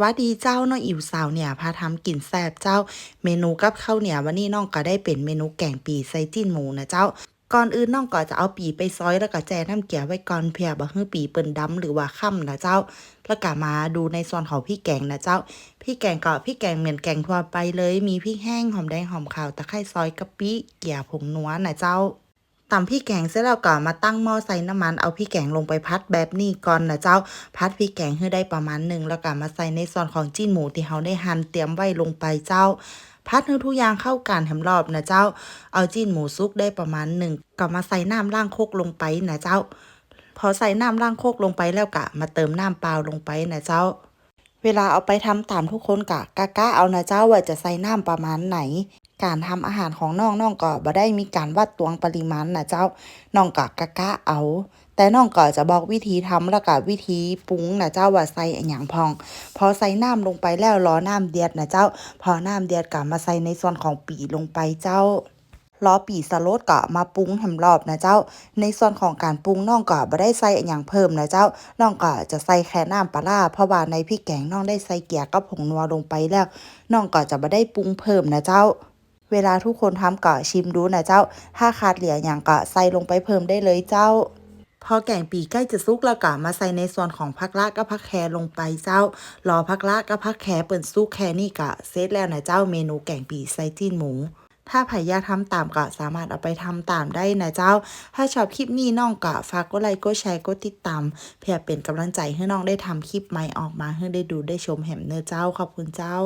วัสดีเจ้าน้องอิ๋วสาวเนี่ยพาทำกินแซ่บเจ้าเมนูกับข้าวเหนียววันนี้น้องก็ได้เป็นเมนูแกงปีใส่จิ้นหมูนะเจ้าก่อนอื่นน้องก็จะเอาปีไปซอยแล้วก็แจน้ำเกี๊ยวไว้ก่อนเพื่อบ่ให้ปีเปิ้นดำหรือว่าค่ำนะเจ้า แล้วก็มาดูในส่วนของพี่แกงนะเจ้า พี่แกงก็พี่แกงเหมือนแกงทั่วไปเลย มีพริกแห้งหอมแดงหอมขาวตะไคร้ซอยกะปิเกี๊ยวผงนัวนะเจ้า ตำพี่แกงเสร็จแล้วก็มาตั้งหม้อใส่น้ำมันเอาพี่แกงลงไปพัดแบบนี้ก่อนนะเจ้า พัดพี่แกงให้ได้ประมาณหนึ่งแล้วก็มาใส่ในส่วนของจิ้นหมูที่เราได้หั่นเตรียมไว้ลงไปเจ้า พัดให้ทุกอย่างเข้ากันแถมรอบนะเจ้า เอาจิ้นหมูซุกได้ประมาณหนึ่งก็มาใส่น้ำล่างโคกลงไปนะเจ้า พอใส่น้ำล่างโคกลงไปแล้วกะมาเติมน้ำเปล่าลงไปนะเจ้าเวลาเอาไปทำตามทุกคนกะกะกะเอานะเจ้าว่าจะใส่น้ำประมาณไหน การทำอาหารของน้องน้องก็บ่ได้มีการวัดตวงปริมาณนะเจ้าน้องก็กะกะเอา แต่น้องก็จะบอกวิธีทำแล้วก็วิธีปรุงนะเจ้าว่าใส่อย่างพอง พอใส่น้ำลงไปแล้วรอน้ำเดือดนะเจ้า พอน้ำเดือดก็มาใส่ในส่วนของปีลงไปเจ้ารอปีสโลดก็มาปรุงแหมรอบนะเจ้า ในส่วนของการปรุงน้องก็บ่ได้ใส่อย่างเพิ่มนะเจ้า น้องก็จะใส่แค่น้ำปลาเพราะว่าในพริกแกงน้องได้ใส่เกลือกับผงนัวลงไปแล้ว น้องก็จะบ่ได้ปรุงเพิ่มนะเจ้า เวลาทุกคนทำก็ชิมดูนะเจ้า ถ้าขาดเหลืออย่างก็ใส่ลงไปเพิ่มได้เลยเจ้า พอแกงปีใกล้จะสุกแล้วก็มาใส่ในส่วนของผักละกับผักแครลงไปเจ้า รอผักละกับผักแครเปิ่นสุกแค่นี่ก็เสร็จแล้วนะเจ้าเมนูแกงปีใส่จิ้นหมูถ้าใครอยากทำตามก็สามารถเอาไปทำตามได้นะเจ้า ถ้าชอบคลิปนี้น้องก็ฝากกดไลค์กดแชร์กดติดตามเพื่อเป็นกำลังใจให้น้องได้ทำคลิปใหม่ออกมาให้ได้ดูได้ชมแหมเนื้อเจ้าขอบคุณเจ้า